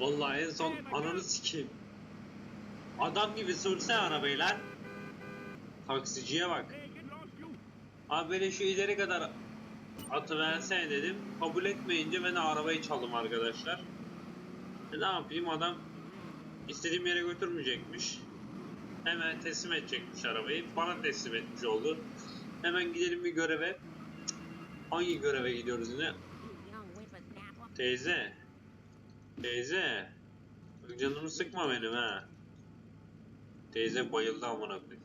Vallahi en son ananı sikeyim. Adam gibi sürse arabayı lan. Taksiciye bak. Abi beni şu ileri kadar atıversene dedim. Kabul etmeyince ben de arabayı çaldım arkadaşlar. E ne yapayım adam istediğim yere götürmeyecekmiş. Hemen teslim edecekmiş arabayı. Bana teslim etmiş oldu. Hemen gidelim bir göreve. Hangi göreve gidiyoruz yine? Teyze. Teyze. Canımı sıkma benim ha. Teyze bayıldı amına koyayım.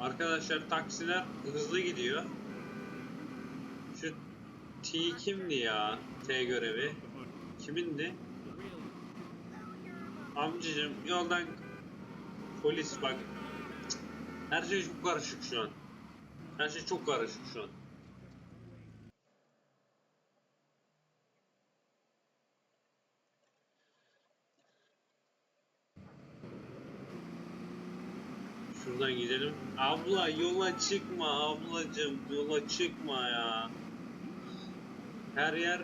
Arkadaşlar taksiler hızlı gidiyor. Şu T kimdi ya? T görevi. Kimindi? Amcacım yoldan polis bak. Her şey çok karışık şu an. Her şey çok karışık şu an. Şuradan gidelim. Abla yola çıkma ablacım yola çıkma ya. Her yer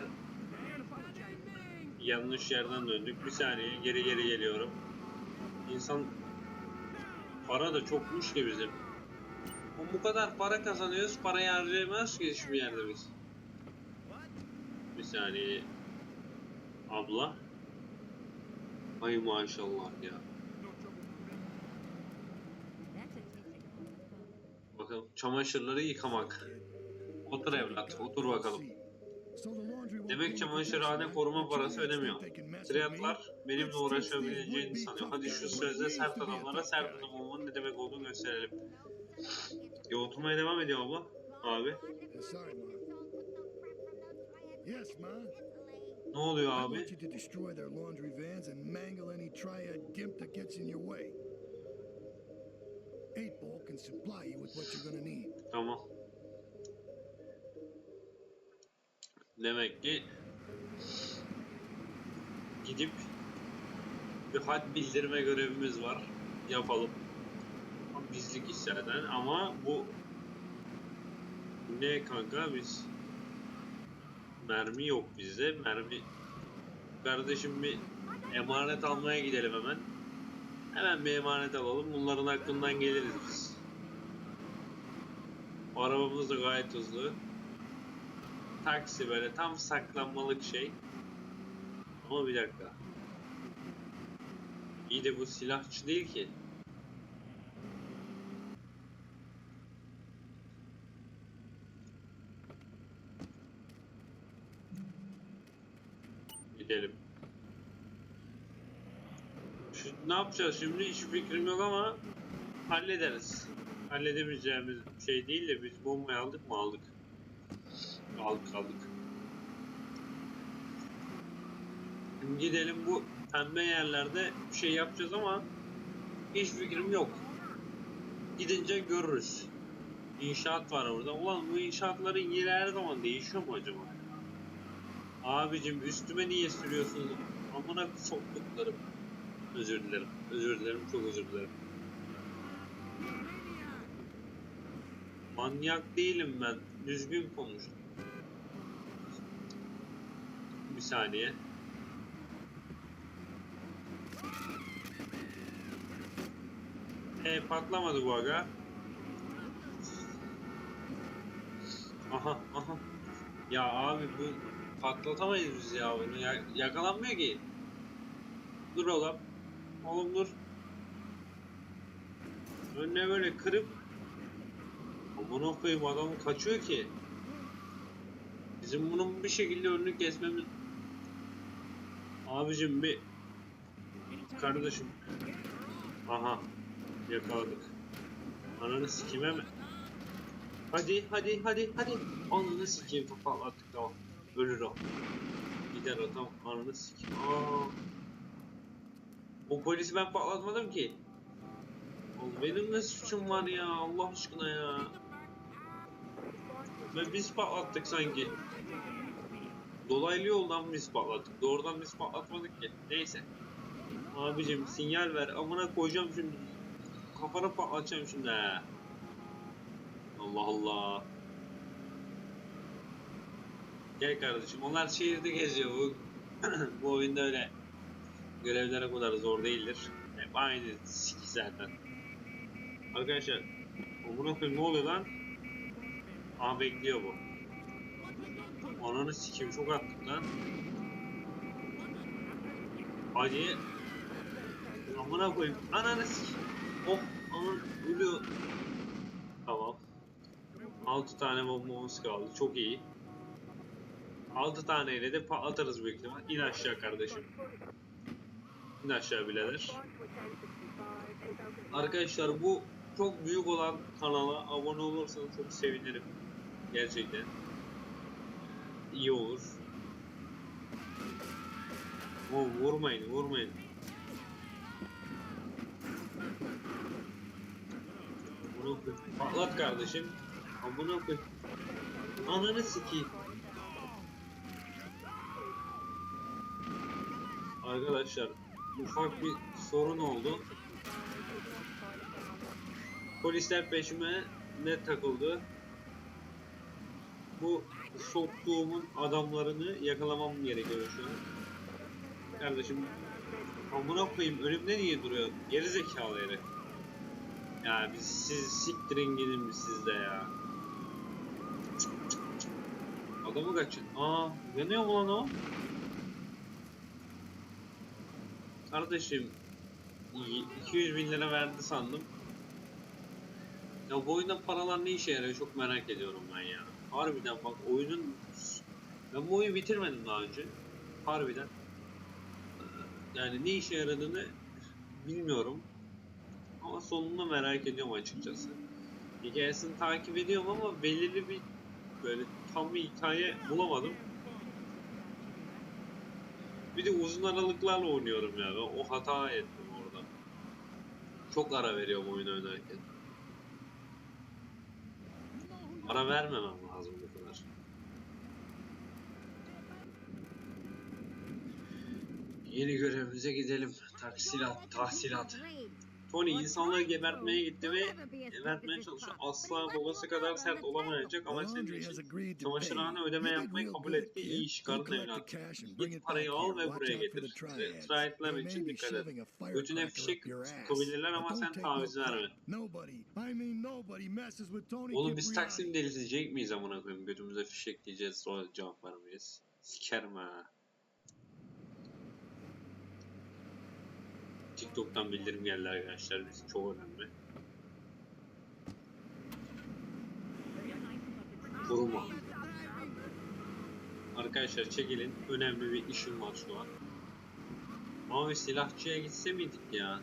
yanlış yerden döndük. Bir saniye geri geri geliyorum. İnsan para da çokmuş ki bizim. O bu kadar para kazanıyoruz, parayı harcayamaz ki hiçbir yerde biz. Bir saniye. Abla. Ay maşallah ya. Bakalım çamaşırları yıkamak. Otur evlat, otur bakalım. Demek çamaşırhane koruma parası ödemiyor. Triyatlar benimle uğraşabileceğini sanıyor. Hadi şu sözde sert adamlara sert adam olmanın ne demek olduğunu gösterelim. Ya oturmaya devam ediyor abla. Abi. Ne oluyor abi? Eight Ball can supply you with what you're gonna need. Tamam. Demek ki gidip bir had bildirme görevimiz var. Yapalım. Bizlik işlerden ama bu ne kanka biz mermi yok bizde. Mermi kardeşim bir emanet almaya gidelim hemen. Hemen bir emanet alalım. Bunların hakkından geliriz biz. Arabamız da gayet hızlı. Taksi böyle tam saklanmalık şey. Ama bir dakika. İyi de bu silahçı değil ki. Gidelim. Ne yapacağız şimdi hiç fikrim yok ama hallederiz. Halledemeyeceğimiz şey değil de biz bombayı aldık mı aldık. Aldık aldık. Şimdi gidelim bu pembe yerlerde bir şey yapacağız ama hiç fikrim yok. Gidince görürüz. İnşaat var orada. Ulan bu inşaatların yeri her zaman değişiyor mu acaba? Abicim üstüme niye sürüyorsunuz? Amına soktuklarım. Özür dilerim. Özür dilerim. Çok özür dilerim. Manyak değilim ben. Düzgün konuş. Bir saniye. E patlamadı bu aga. Aha aha. Ya abi bu patlatamayız biz ya bunu. Ya, yakalanmıyor ki. Dur oğlum. Oğlum dur. Önüne böyle kırıp Amına koyayım adam kaçıyor ki. Bizim bunun bir şekilde önünü kesmemiz... Abicim bir... Kardeşim. Aha. Yakaladık. Ananı sikime mi? Hadi hadi hadi hadi. Ananı sikeyim patlattık tamam. Ölür o. Gider o tamam. Ananı sikeyim. Aa. O polisi ben patlatmadım ki. Oğlum benim ne suçum var ya Allah aşkına ya. Ve biz patlattık sanki. Dolaylı yoldan biz patlattık. Doğrudan biz patlatmadık ki. Neyse. Abicim sinyal ver. Amına koyacağım şimdi. Kafana patlatacağım şimdi ha. Allah Allah. Gel kardeşim. Onlar şehirde geziyor. Bu Bu oyunda öyle görevler o kadar zor değildir. Hep aynı siki zaten. Arkadaşlar koyayım ne oluyor lan? Aha bekliyor bu. Ananı sikeyim çok attık lan. Hadi. Amına koyayım. Ananı sikeyim. Oh aman ölüyor. Tamam. 6 tane bombamız kaldı. Çok iyi. 6 taneyle de patlatırız büyük ihtimal. İn aşağı kardeşim. İn aşağı birader. Arkadaşlar bu çok büyük olan kanala abone olursanız çok sevinirim. Gerçekten. İyi olur. O vurmayın, vurmayın. Bunu patlat kardeşim. Amına koy. Ananı sikeyim. Arkadaşlar ufak bir sorun oldu. Polisler peşime ne takıldı? Bu soktuğumun adamlarını yakalamam gerekiyor şu an. Kardeşim amına koyayım önümde niye duruyor? Geri zekalı herif. Ya biz siz siktirin gidin biz sizde ya. Adamı kaçın. Aa yanıyor mu lan o? Kardeşim y- 200 bin lira verdi sandım. Ya bu oyunda paralar ne işe yarıyor çok merak ediyorum ben ya. Harbiden bak oyunun... Ben bu oyunu bitirmedim daha önce. Harbiden. Yani ne işe yaradığını bilmiyorum. Ama sonunu merak ediyorum açıkçası. Hikayesini takip ediyorum ama belirli bir böyle tam bir hikaye bulamadım. Bir de uzun aralıklarla oynuyorum yani. O hata ettim orada. Çok ara veriyorum oyun oynarken. Ara vermemem lazım bu kadar. Yeni görevimize gidelim. Taksilat, tahsilat. Tony insanları gebertmeye gitti ve gebertmeye çalışıyor. Asla babası kadar sert olamayacak ama senin için pay. ödeme yapmayı kabul etti. İyi iş collect evlat. Git it parayı al ve buraya getir. Triadler için dikkat et. Götüne fişek sıkabilirler ama sen taviz verme. Oğlum biz. Taksim delirtecek miyiz amına koyayım? Götümüze fişek diyeceğiz sonra cevap vermeyeceğiz. Sikerim ha. TikTok'tan bildirim geldi arkadaşlar. Biz çok önemli. Vurma. Arkadaşlar çekilin. Önemli bir işim var şu an. Abi silahçıya gitse miydik ya?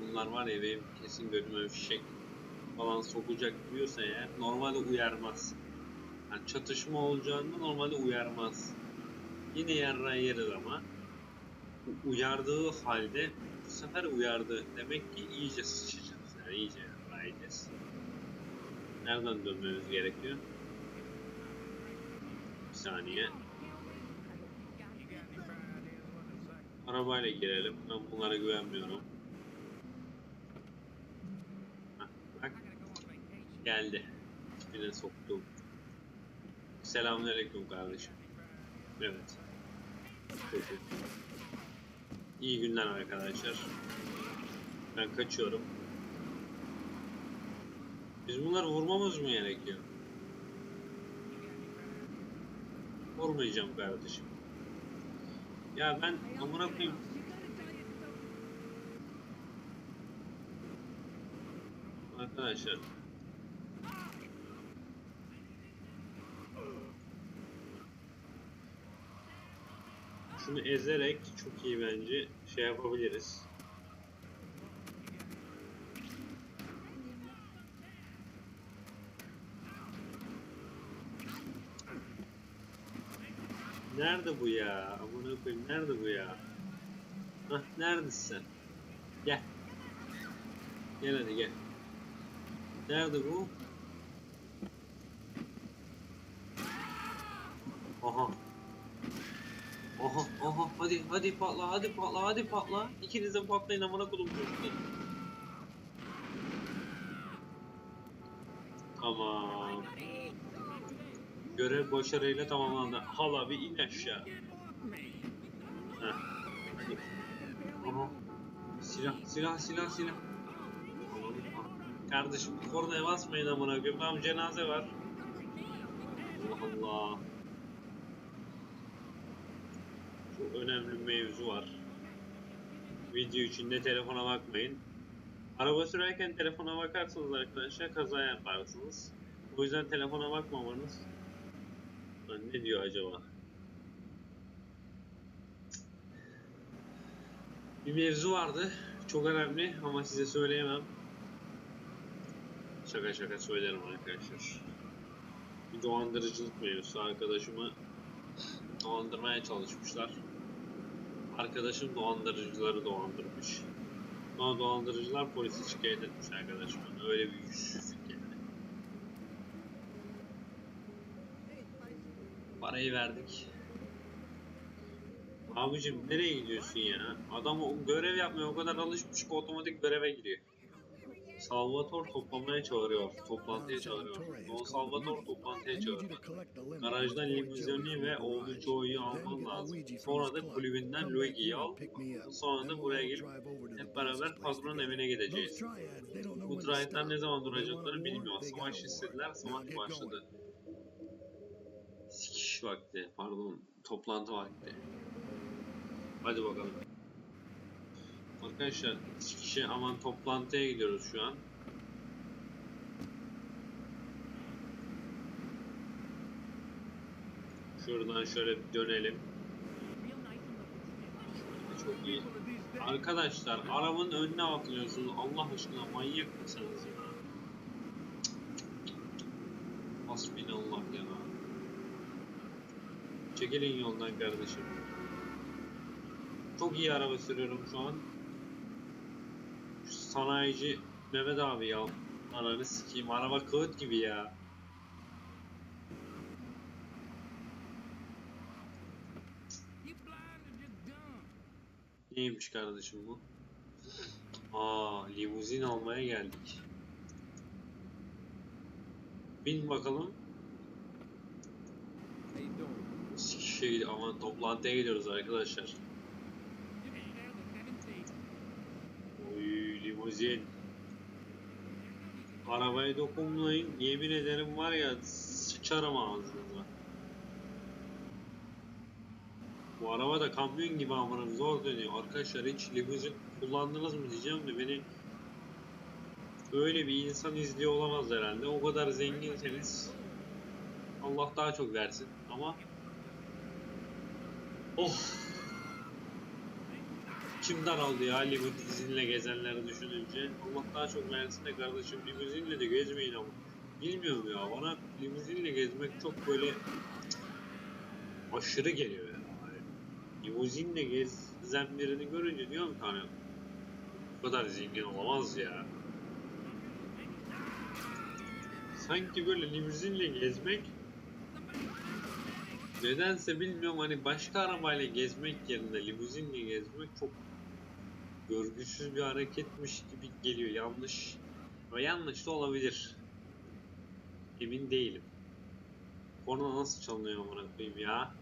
Bunlar var ya benim kesin götüme fişek falan sokacak diyorsa eğer normalde uyarmaz. Yani çatışma olacağında normalde uyarmaz. Yine yarra yeriz ama uyardığı halde sefer uyardı. Demek ki iyice sıçacağız. Yani iyice yiyeceğiz. Nereden dönmemiz gerekiyor? Bir saniye. Arabayla girelim. Ben bunlara güvenmiyorum. Heh, bak. Geldi. Tipine soktum. Selamünaleyküm kardeşim. Evet. Peki. İyi günler arkadaşlar. Ben kaçıyorum. Biz bunları vurmamız mı gerekiyor? Vurmayacağım kardeşim. Ya ben amına koyayım. Arkadaşlar. Şunu ezerek çok iyi bence şey yapabiliriz. Nerede bu ya? Amına koyayım nerede bu ya? Hah neredesin? Gel. Gel hadi gel. Nerede bu? Aha Hadi patla, hadi patla, hadi patla. İkiniz de patlayın amına kodum çocuklar. Tamam. Görev başarıyla tamamlandı. Hala bir in aşağı. Aha. Silah, silah, silah, silah. Kardeşim kornaya basmayın amına koyayım. Tamam cenaze var. Allah Allah önemli bir mevzu var. Video içinde telefona bakmayın. Araba sürerken telefona bakarsanız arkadaşlar kaza yaparsınız. O yüzden telefona bakmamanız. Ne diyor acaba? Bir mevzu vardı. Çok önemli ama size söyleyemem. Şaka şaka söylerim arkadaşlar. Bir dolandırıcılık mevzusu arkadaşımı dolandırmaya çalışmışlar. Arkadaşım dolandırıcıları dolandırmış. Sonra dolandırıcılar polisi şikayet etmiş arkadaşım. Öyle bir yüzsüzlük yani. Parayı verdik. Abicim nereye gidiyorsun ya? Adam o görev yapmaya o kadar alışmış ki otomatik göreve giriyor. Salvator toplamaya çağırıyor. Toplantıya çağırıyor. Don Salvator toplantıya çağırıyor. Garajdan limuzini ve oğlu Joe'yu alman lazım. Sonra da kulübünden Luigi'yi al. Sonra da buraya gelip hep beraber patronun evine gideceğiz. Bu triad'lar ne zaman duracaklarını bilmiyor. Savaş istediler, savaş başladı. Sikiş vakti, pardon, toplantı vakti. Hadi bakalım. Arkadaşlar sikişe aman toplantıya gidiyoruz şu an. Şuradan şöyle bir dönelim. Çok iyi. Arkadaşlar arabanın önüne atlıyorsunuz. Allah aşkına manyak mısınız ya? Hasbinallah ya. Çekilin yoldan kardeşim. Çok iyi araba sürüyorum şu an. Sanayici Mehmet abi ya. Ananı sikeyim. Araba kağıt gibi ya. Neymiş kardeşim bu? Aa, limuzin almaya geldik. Bin bakalım. Sikişe gidiyor. Aman toplantıya gidiyoruz arkadaşlar. Limuzin. Arabaya dokunmayın. Yemin ederim var ya sıçarım ağzınıza. Bu araba da kamyon gibi amına zor dönüyor. Arkadaşlar hiç limuzin kullandınız mı diyeceğim de beni öyle bir insan izliyor olamaz herhalde. O kadar zenginseniz Allah daha çok versin ama Of kim daraldı ya limuzinle gezenleri düşününce Allah daha çok versin de kardeşim limuzinle de gezmeyin ama bilmiyorum ya bana limuzinle gezmek çok böyle aşırı geliyor ya. Yani limuzinle gezen birini görünce diyorum ki hani bu kadar zengin olamaz ya. Sanki böyle limuzinle gezmek nedense bilmiyorum hani başka arabayla gezmek yerine limuzinle gezmek çok görgüsüz bir hareketmiş gibi geliyor. Yanlış ve yanlış da olabilir. Emin değilim. Korna nasıl çalınıyor amına koyayım ya?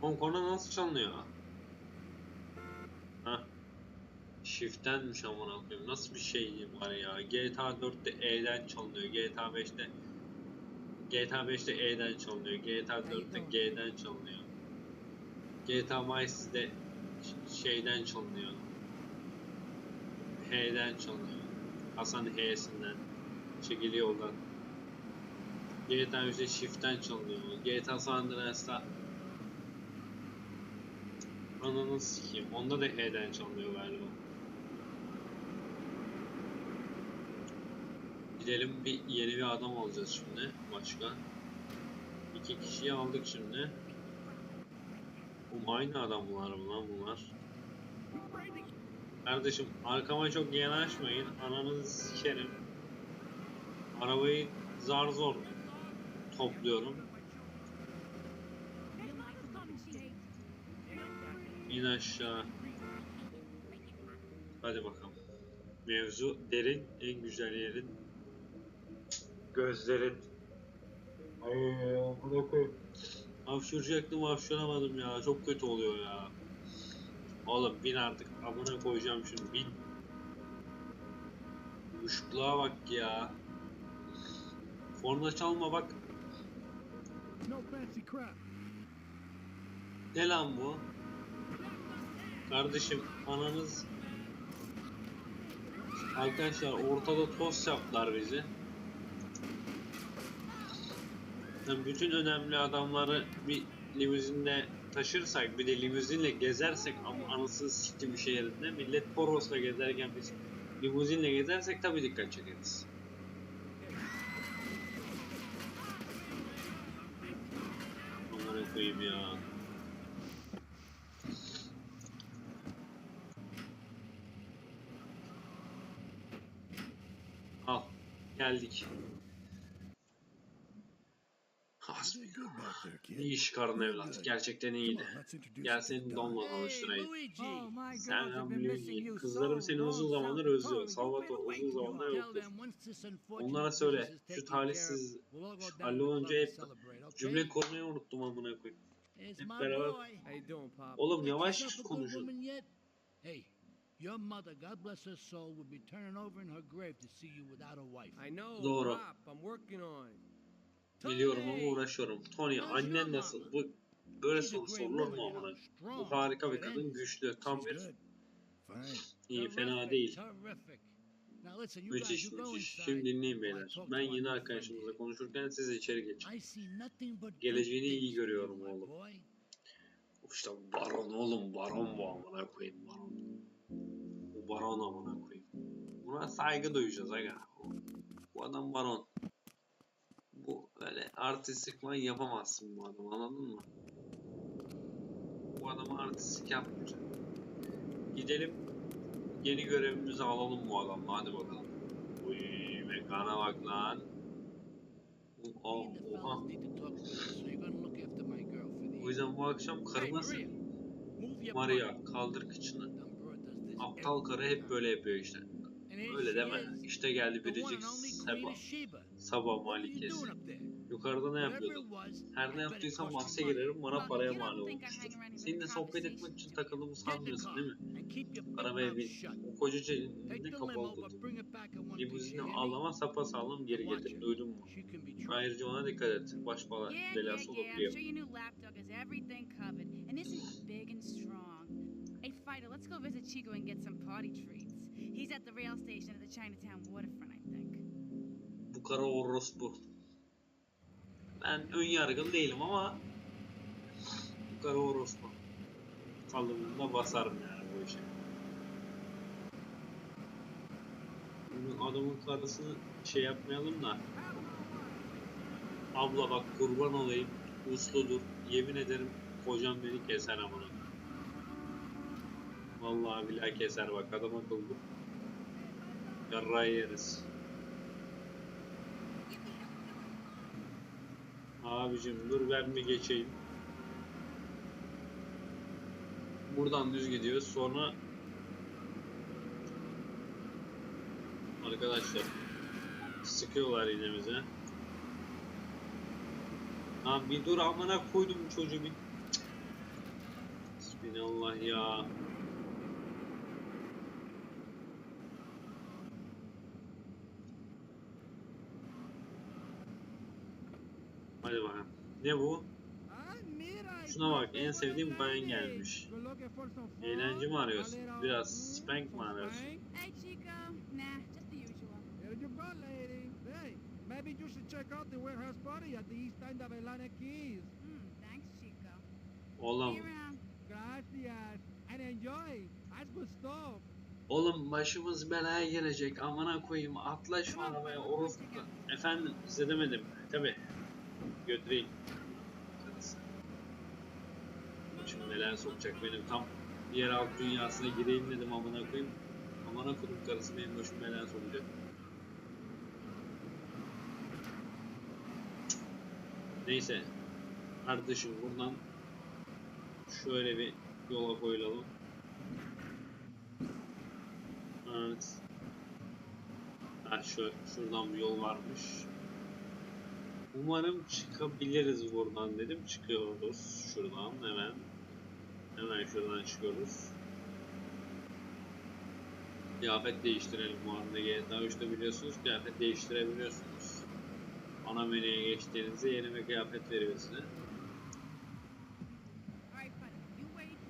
Oğlum korna nasıl çalınıyor? Ha? Shift'tenmiş amına koyayım. Nasıl bir şey var ya? GTA 4'te E'den çalınıyor. GTA 5'te GTA 5'te E'den çalınıyor. GTA 4'te G'den çalınıyor. GTA ş- şeyden çalınıyor. H'den çalınıyor. Hasan H'sinden. Çekiliyor oradan. GTA 3'te Shift'ten çalınıyor. GTA San Andreas'ta Ananı sikeyim. Onda da H'den çalınıyor galiba. Gidelim bir yeni bir adam alacağız şimdi. Başka. İki kişiyi aldık şimdi. Bu aynı adamlar mı lan bunlar? Kardeşim arkama çok yanaşmayın. Ananızı sikerim. Arabayı zar zor topluyorum. İn aşağı. Hadi bakalım. Mevzu derin, en güzel yerin. Gözlerin. Ay amına koyayım. Hapşıracaktım hapşıramadım ya. Çok kötü oluyor ya. Oğlum bin artık amına koyacağım şunu bin. Uyuşukluğa bak ya. Korna çalma bak. Ne lan bu? Kardeşim ananız Arkadaşlar ortada tost yaptılar bizi. Yani bütün önemli adamları bir limuzinde taşırsak bir de limuzinle gezersek ama anasını sikti bir şehirde millet Toros'la gezerken biz limuzinle gezersek tabii dikkat çekeriz. Onlara koyayım ya. Al. Geldik. İyi iş karın evlat. Gerçekten iyiydi. Gel seni donla tanıştırayım. Sen you Kızlarım seni uzun zamandır özlüyor. Salvatore uzun zamandır unfortunate Onlara söyle. Şu talihsiz the hallolunca hep cümle kurmayı unuttum amına koyayım. Hep beraber-? Oğlum yavaş konuşun. Hey, your mother, God bless her soul, would be turning over in her grave to see you without a wife. I know, Doğru. Pop. I'm working on it. Biliyorum ama uğraşıyorum. Tony annen nasıl? Bu böyle soru sorulur mu strong, Bu harika bir kadın, güçlü, tam bir iyi, fena değil. Müthiş müthiş. Şimdi dinleyin beyler. Ben yeni arkadaşımızla konuşurken siz içeri geçin. Geleceğini iyi görüyorum oğlum. İşte baron oğlum baron bu amına koyayım baron. Bu baron amına koyayım. Buna saygı duyacağız aga. Bu adam baron. Bu öyle artistlik falan yapamazsın bu adam anladın mı? Bu adama artistlik yapmayacak. Gidelim yeni görevimizi alalım bu adamla hadi bakalım. Uy mekana bak lan. Oh, oha. O yüzden bu akşam karıma Maria, kaldır kıçını. Aptal karı hep böyle yapıyor işte. Öyle deme. İşte geldi biricik. Sabah you malikesi. Yukarıda ne was, Her ne yaptıysam bahse girerim bana paraya mal olmuştur. Seninle sohbet etmek için takıldığımı sanmıyorsun değil mi? Arabaya shut. O kocaca Take elinde the kapalı limo, tut. but bring it back in one piece. Limuzini ağlama sapasağlam geri Watch getir. Duydun mu? Ayrıca ona dikkat et. Baş yeah, belası olabiliyor. Hey, Fido, let's go visit Chico and get some party treats. He's at the rail station at the Chinatown waterfront, I think. Bu kara orospu. Ben ön yargılı değilim ama bu kara orospu. Kalınlığına basarım yani bu işe. Bunu adamın karısını şey yapmayalım da. Abla bak kurban olayım. Usludur. Yemin ederim kocam beni keser amına. Vallahi billahi keser bak adam akıllı. Yarrağı yeriz. Abicim dur ben bir geçeyim. Buradan düz gidiyoruz. Sonra arkadaşlar sıkıyorlar yine bize. Lan bir dur amına koydum çocuğu bir. Bismillah ya. Hadi bakalım. Ne bu? Şuna bak en sevdiğim bayan gelmiş. Eğlence mi arıyorsun? Biraz spank mi arıyorsun? Hey, Chico. Nah, just the usual. Here you go, lady. Hey, maybe you should check out the warehouse party at the east end of Atlantic Keys. Hmm, thanks, Chico. Oğlum, See you around. Gracias. And enjoy. That's good stuff. oğlum başımız belaya girecek. Amına koyayım atla şu arabaya orospu. Efendim size demedim. Götüreyim. Başım belaya sokacak benim tam diğer alt dünyasına gireyim dedim amına koyayım. Amına koyayım karısı benim başım belaya sokacak. Neyse. Kardeşim buradan şöyle bir yola koyulalım. Evet. Ha şu, şuradan bir yol varmış. Umarım çıkabiliriz buradan dedim. Çıkıyoruz şuradan hemen. Hemen şuradan çıkıyoruz. Kıyafet değiştirelim bu arada. GTA 3'te biliyorsunuz kıyafet değiştirebiliyorsunuz. Ana menüye geçtiğinizde yeni bir kıyafet veriyor size.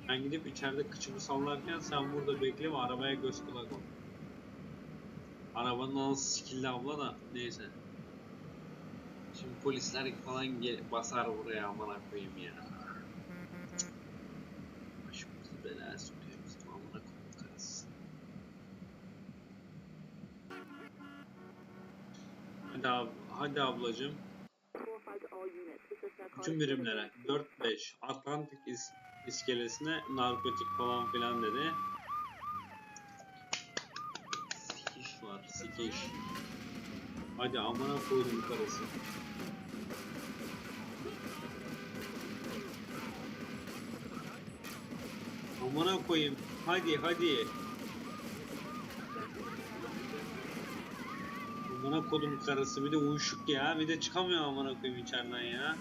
Ben gidip içeride kıçımı sallarken sen burada bekle arabaya göz kulak ol. Arabanın anası sikildi abla da neyse. Şimdi polisler falan basar buraya amına koyayım ya. Başımızı belaya sokuyor bizim amına koyayım. Hadi, ab hadi ablacım. Bütün birimlere 4-5 Atlantik is iskelesine narkotik falan filan dedi. Sikiş var, sikiş. Hadi amına koydum karısı. Amına koyayım. Hadi hadi. Amına kodum karısı bir de uyuşuk ya. Bir de çıkamıyor amına koyayım içeriden ya.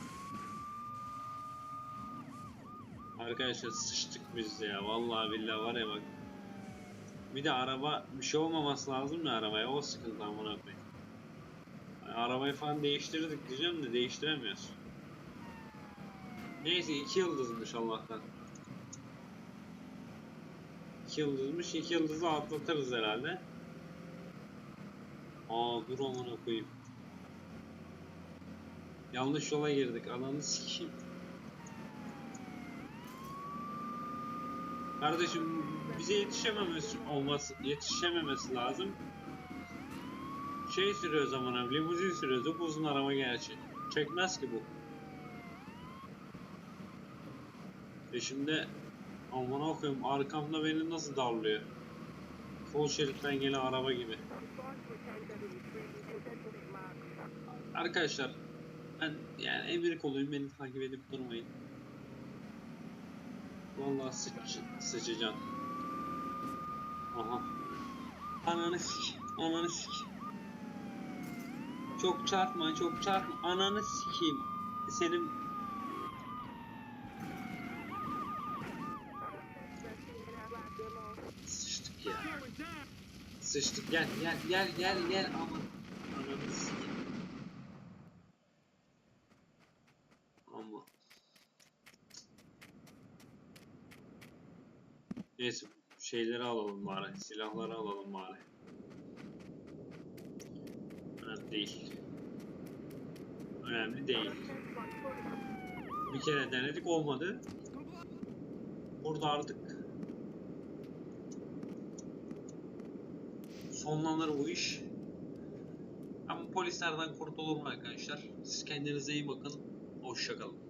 Arkadaşlar sıçtık biz ya. Vallahi billahi var ya bak. Bir de araba bir şey olmaması lazım ya arabaya. O sıkıntı amına koyayım. Arabayı falan değiştirdik diyeceğim de değiştiremiyoruz. Neyse iki yıldızmış Allah'tan. İki yıldızmış. iki yıldızı atlatırız herhalde. Aa dur amına koyayım. Yanlış yola girdik. Ananı sikeyim. Kardeşim bize yetişememesi olması yetişememesi lazım. Şey sürüyor zaman abi, limuzin sürüyoruz. Uzun araba gerçi. Çekmez ki bu. Peşimde amına koyayım arkamda beni nasıl darlıyor. Sol şeritten gelen araba gibi. Arkadaşlar ben yani emir koluyum beni takip edip durmayın. Vallahi sıç, sıçacaksın. Aha. Ananı sik. Ananı sik. Çok çarpma, çok çarpma. Ananı sikeyim. Senin Sıçtık ya. Sıçtık gel gel gel gel gel aman. Ananı sikeyim. Ama. Neyse şeyleri alalım bari. Silahları alalım bari. Önemli değil. Önemli değil. Bir kere denedik olmadı. Burada artık sonlanır bu iş. Ama polislerden kurtulur mu arkadaşlar? Siz kendinize iyi bakın. Hoşçakalın.